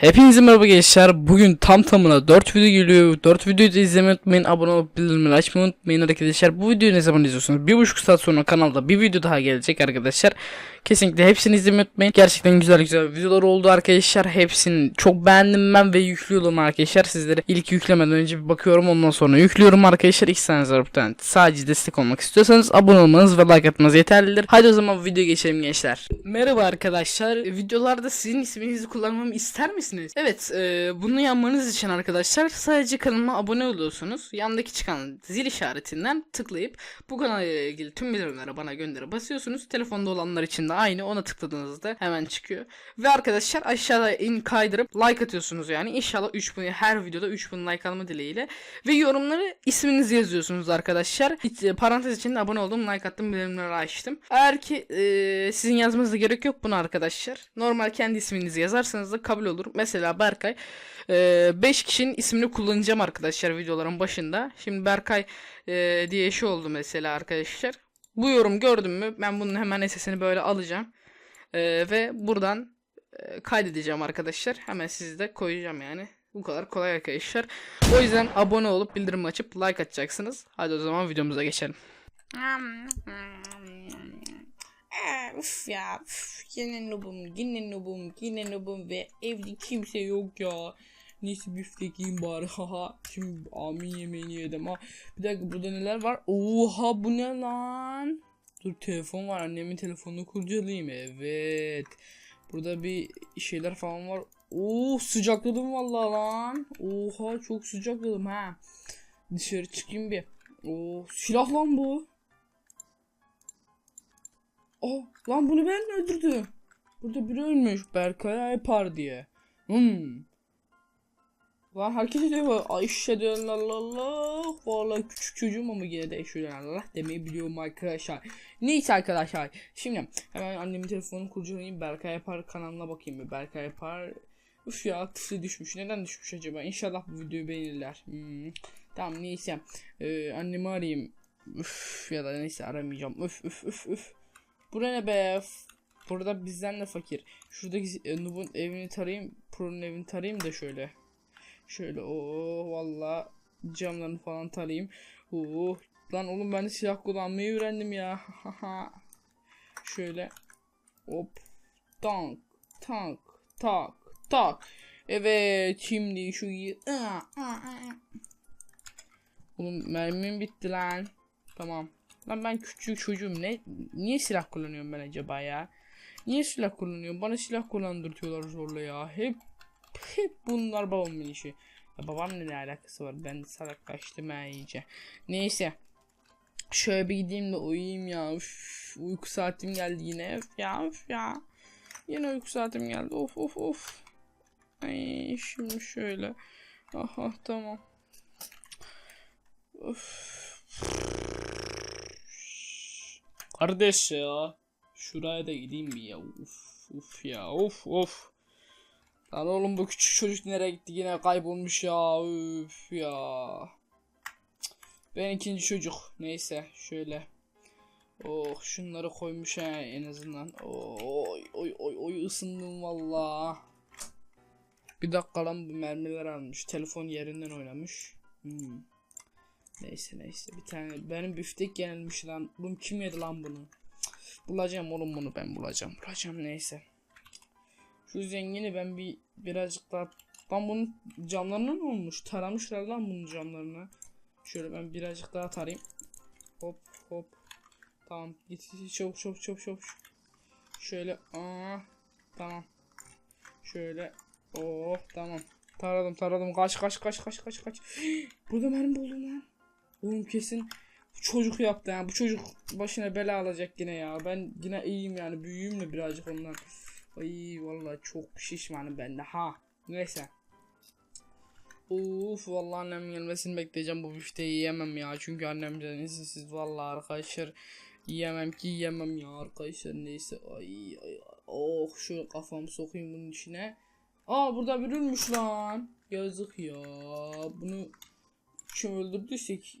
Hepinize merhaba gençler. Bugün tam tamına 4 video geliyor. 4 videoyu da izlemeyi unutmayın. Abone olup bildirimleri açmayı unutmayın arkadaşlar. Bu videoyu ne zaman izliyorsunuz? 1,5 saat sonra kanalda bir video daha gelecek arkadaşlar. Kesinlikle hepsini izlemeyi unutmayın. Gerçekten güzel güzel videolar oldu arkadaşlar. Hepsini çok beğendim ben ve yüklüyorum arkadaşlar. Sizlere ilk yüklemeden önce bir bakıyorum ondan sonra yüklüyorum arkadaşlar. İki tane zaten sadece destek olmak istiyorsanız abone olmanız ve like atmanız yeterlidir. Hadi o zaman videoya geçelim gençler. Merhaba arkadaşlar. Videolarda sizin isminizi kullanmamı ister misiniz? Evet, e, bunu yapmanız için arkadaşlar sadece kanalıma abone oluyorsunuz. Yandaki çıkan zil işaretinden tıklayıp bu kanalla ilgili tüm bildirimleri bana göndere basıyorsunuz. Telefonda olanlar için de aynı. Ona tıkladığınızda hemen çıkıyor. Ve arkadaşlar aşağıda in kaydırıp like atıyorsunuz yani. İnşallah 3000 her videoda 3000 like alma dileğiyle. Ve yorumları isminizi yazıyorsunuz arkadaşlar. Hiç, e, parantez içinde abone oldum, like attım, bildirimleri açtım. Eğer ki e, sizin yazmanıza gerek yok bunu arkadaşlar. Normal kendi isminizi yazarsanız da kabul olur. Mesela Berkay 5 kişinin ismini kullanacağım arkadaşlar videoların başında. Şimdi Berkay e, diye şey oldu mesela arkadaşlar. Bu yorum gördüm mü ben bunun hemen sesini böyle alacağım. E, ve buradan e, kaydedeceğim arkadaşlar. Hemen sizi de koyacağım yani. Bu kadar kolay arkadaşlar. O yüzden abone olup bildirim açıp like atacaksınız. Hadi o zaman videomuza geçelim. Uf ya uf, yine nubum yine nubum yine nubum ve evde kimse yok ya. Neyse büftek yiyeyim bari haha. Şimdi amin yemeğini yedim ha. Bir dakika burada neler var? Oha bu ne lan? Dur telefon var annemin telefonunu kurcalayayım evet. Burada bir şeyler falan var. Oo sıcakladım vallahi lan. Oha çok sıcakladım ha. Dışarı çıkayım bir. Oo silah lan bu. Oh lan bunu ben öldürdüm? Burada biri ölmüş Berkay Aypar diye. Hmm. Lan hareket ediyor. Ayşe diyor Allah Allah. Valla küçük çocuğum ama yine de şöyle Allah demeyi biliyorum arkadaşlar. Neyse arkadaşlar. Şimdi hemen annemin telefonunu kurcalayayım. Berkay Yapar kanalına bakayım bir. Berkay Yapar. Uf ya tıflı düşmüş. Neden düşmüş acaba? İnşallah bu videoyu beğenirler. Hmm. Tamam neyse. Ee, annemi arayayım. Üf ya da neyse aramayacağım. Üf üf üf üf. Bura ne be? Burada bizden de fakir. Şuradaki e, Nub'un evini tarayayım. Pro'nun evini tarayayım da şöyle. Şöyle o valla camlarını falan tarayayım. Oo, lan oğlum ben de silah kullanmayı öğrendim ya. şöyle. Hop. Tank. Tank. Tak. Tak. Evet şimdi şu. Oğlum mermim bitti lan. Tamam. Lan ben küçük çocuğum ne niye silah kullanıyorum ben acaba ya? Niye silah kullanıyorum? Bana silah kullandırtıyorlar zorla ya. Hep hep bunlar babamın işi. Ya babamla ne alakası var? Ben salak kaçtım ha iyice. Neyse. Şöyle bir gideyim de uyuyayım ya. Üf, uyku saatim geldi yine. Üf ya üf ya. Yine uyku saatim geldi. Of of of. Ay şimdi şöyle. Aha tamam. Of. Kardeş ya. Şuraya da gideyim bir ya. Uf uf ya. Of of. Lan oğlum bu küçük çocuk nereye gitti yine kaybolmuş ya. Üf ya. Ben ikinci çocuk. Neyse şöyle. Oh şunları koymuş ha en azından. Oy oy oy oy ısındım valla. Bir dakika lan bu mermiler almış. Telefon yerinden oynamış. Hmm. Neyse neyse bir tane benim büftek yenilmiş lan. Bunu kim yedi lan bunu? Bulacağım oğlum bunu ben bulacağım. Bulacağım neyse. Şu zengini ben bir birazcık daha lan bunun camlarına ne olmuş? Taramışlar lan bunun camlarını. Şöyle ben birazcık daha tarayayım. Hop hop. Tamam git git çabuk çabuk çabuk çabuk. Şöyle aa tamam. Şöyle oh tamam. Taradım taradım kaç kaç kaç kaç kaç kaç. Burada mermi buldum lan. Oğlum kesin çocuk yaptı yani bu çocuk başına bela alacak yine ya. Ben yine iyiyim yani büyüğüm de birazcık ondan. Ay vallahi çok şişmanım ben de ha. Neyse. Uf vallahi annem gelmesini bekleyeceğim bu bifteyi yiyemem ya. Çünkü annemden izinsiz vallahi arkadaşlar yiyemem ki yiyemem ya arkadaşlar neyse. Ay ay oh şu kafamı sokayım bunun içine. Aa burada bir ölmüş lan. Yazık ya. Bunu kim öldürdüysek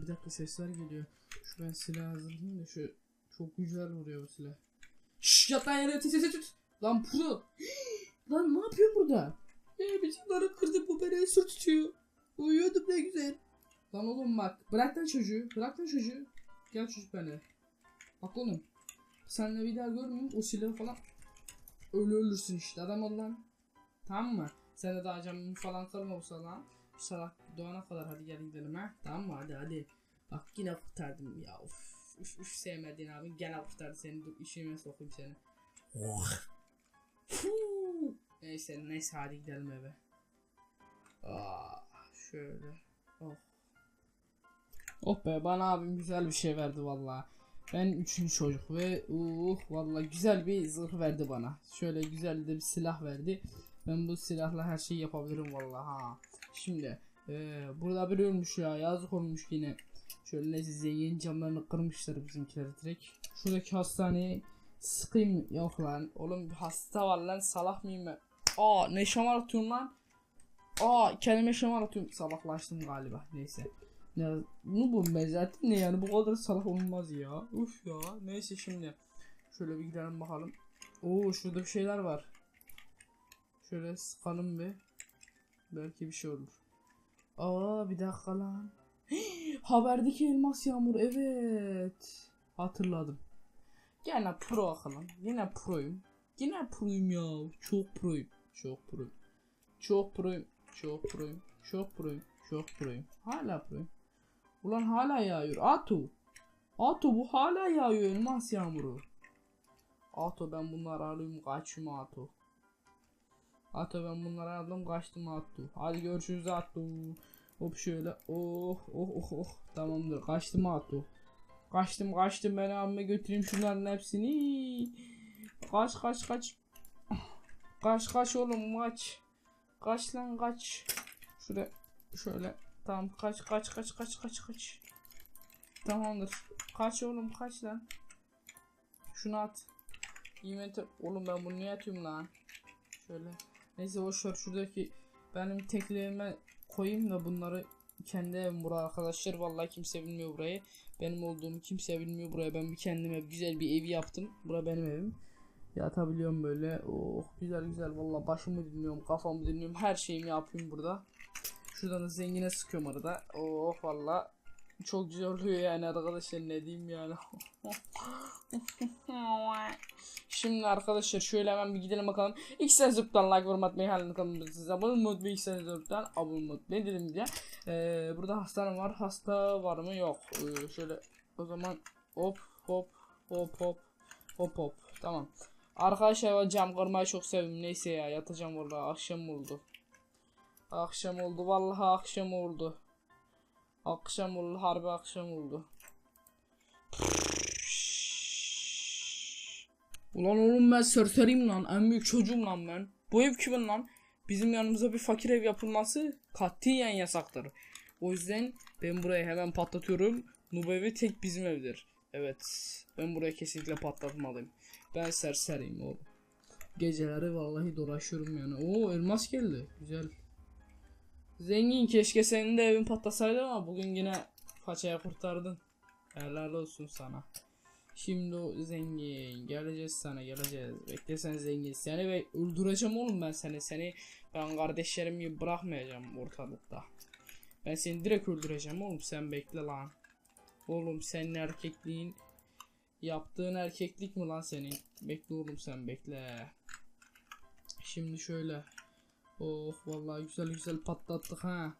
Bir dakika sesler geliyor. Şu ben silah hazırlayayım da şu çok güzel vuruyor bu silah. Şşş yat lan yere tut tut tut. Lan pro. Lan ne yapıyor burada? Ya bizim narı kırdı bu beni esir tutuyor. Uyuyordum ne güzel. Lan oğlum bak bırak lan çocuğu. Bırak lan çocuğu. Gel çocuk benimle. Bak oğlum. Senle bir daha görmeyeyim o silahı falan. Öyle ölürsün işte adam ol lan. Tamam mı? Sen de daha camını falan kırmamışsa lan. Şu salak doğana kadar hadi gel gidelim ha. Tamam mı? Hadi hadi. Bak yine kurtardım ya. Uf. Üf, üf sevmediğin abi gene kurtardı seni. Dur işime sokayım seni. Fuuu. Neyse neyse hadi gidelim eve. Aa, şöyle. Oh. Oh be bana abim güzel bir şey verdi valla. Ben üçüncü çocuk ve uh valla güzel bir zırh verdi bana. Şöyle güzel de bir silah verdi. Ben bu silahla her şeyi yapabilirim valla ha. Şimdi eee, burada bir ölmüş ya yazık olmuş yine. Şöyle neyse zengin camlarını kırmışlar bizimkiler direkt. Şuradaki hastaneye sıkayım yok lan. Oğlum bir hasta var lan salak mıyım ben? Aa ne şamar atıyorum lan. Aa kendime şamar atıyorum. Salaklaştım galiba. Neyse. Ne bu bu ben zaten ne yani bu kadar salak olmaz ya. Uf ya. Neyse şimdi. Şöyle bir gidelim bakalım. Oo şurada bir şeyler var. Şöyle sıkalım bir. Belki bir şey olur. Aa bir dakika lan. Haberdeki elmas yağmur evet. Hatırladım. Gene pro akalım. Yine proyum. Yine proyum ya. Çok proyum. Çok proyum. Çok proyum. Çok proyum. Çok proyum. Çok proyum. Hala proyum. Ulan hala yağıyor. Ato. Ato bu hala yağıyor elmas yağmuru. Ato ben bunları alayım kaçayım Ato. Ato ben bunları aldım kaçtım Ato. Hadi görüşürüz Ato. Hop şöyle. Oh oh oh oh. Tamamdır kaçtım Ato. Kaçtım kaçtım ben abime götüreyim şunların hepsini. Kaç kaç kaç. Kaç kaç oğlum kaç. Kaç lan kaç. Şöyle şöyle. Tamam kaç kaç kaç kaç kaç kaç. Tamamdır. Kaç oğlum kaç lan. Şunu at. Inventör. Oğlum ben bunu niye atıyorum lan? Şöyle. Neyse boş ver şuradaki benim tekliğime koyayım da bunları kendi evim bura arkadaşlar. Vallahi kimse bilmiyor burayı. Benim olduğumu kimse bilmiyor buraya. Ben bir kendime güzel bir ev yaptım. Bura benim evim. Yatabiliyorum böyle. Oh güzel güzel. Vallahi başımı dinliyorum, kafamı dinliyorum. Her şeyimi yapıyorum burada. Şuradan da zengine sıkıyorum arada. Oh valla. Çok güzel oluyor yani arkadaşlar ne diyeyim yani. Şimdi arkadaşlar şöyle hemen bir gidelim bakalım. İlk sen zıptan like yorum atmayı halini size abone olmayı unutmayın. İlk sen zıptan abone olmayı unutmayın dedim diye. Ee, burada hastane var. Hasta var mı? Yok. Ee, şöyle o zaman hop hop hop hop hop hop. Tamam. Arkadaşlar ben cam kırmayı çok seviyorum. Neyse ya yatacağım valla akşam oldu. Akşam oldu vallahi akşam oldu. Akşam oldu harbi akşam oldu. Ulan oğlum ben serseriyim lan en büyük çocuğum lan ben. Bu ev kimin lan? Bizim yanımıza bir fakir ev yapılması katiyen yasaktır. O yüzden ben burayı hemen patlatıyorum. Noob evi tek bizim evdir. Evet ben burayı kesinlikle patlatmalıyım. Ben serseriyim oğlum. Geceleri vallahi dolaşıyorum yani. Oo elmas geldi. Güzel. Zengin keşke senin de evin patlasaydı ama bugün yine paçaya kurtardın. Helal olsun sana. Şimdi zengin geleceğiz sana geleceğiz. Bekle sen zengin. Seni ve öldüreceğim oğlum ben seni. Seni ben kardeşlerim gibi bırakmayacağım ortalıkta. Ben seni direkt öldüreceğim oğlum sen bekle lan. Oğlum senin erkekliğin yaptığın erkeklik mi lan senin? Bekle oğlum sen bekle. Şimdi şöyle. Oh vallahi güzel güzel patlattık ha.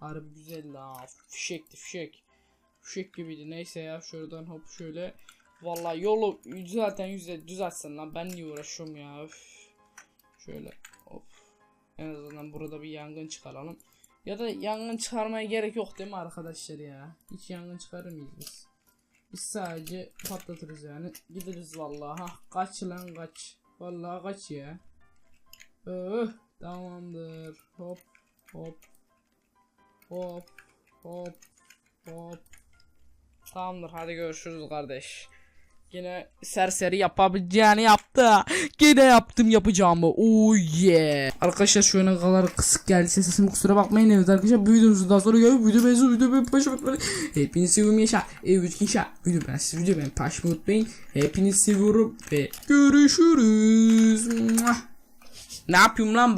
Harbi güzel la. Fişekti fişek. Fişek gibiydi. Neyse ya şuradan hop şöyle. Vallahi yolu zaten yüzde düzeltsen lan. Ben niye uğraşıyorum ya. Üf. Şöyle hop. En azından burada bir yangın çıkaralım. Ya da yangın çıkarmaya gerek yok değil mi arkadaşlar ya? Hiç yangın çıkarır mıyız biz? Biz sadece patlatırız yani. Gideriz vallahi. Ha, kaç lan kaç. Vallahi kaç ya. Öh, tamamdır. Hop hop Hop hop hop. Tamamdır hadi görüşürüz kardeş. Yine serseri yapabileceğini yaptı. Yine yaptım yapacağımı. Oh yeah. Arkadaşlar şu ana kadar kısık geldi sesimi kusura bakmayın evet arkadaşlar bu videomuzdan sonra gel video benziyor video ben paşa böyle hepinizi seviyorum yaşa ev yaşa video ben siz video ben paşa unutmayın hepinizi seviyorum ve görüşürüz Muah. Ne yapıyorum lan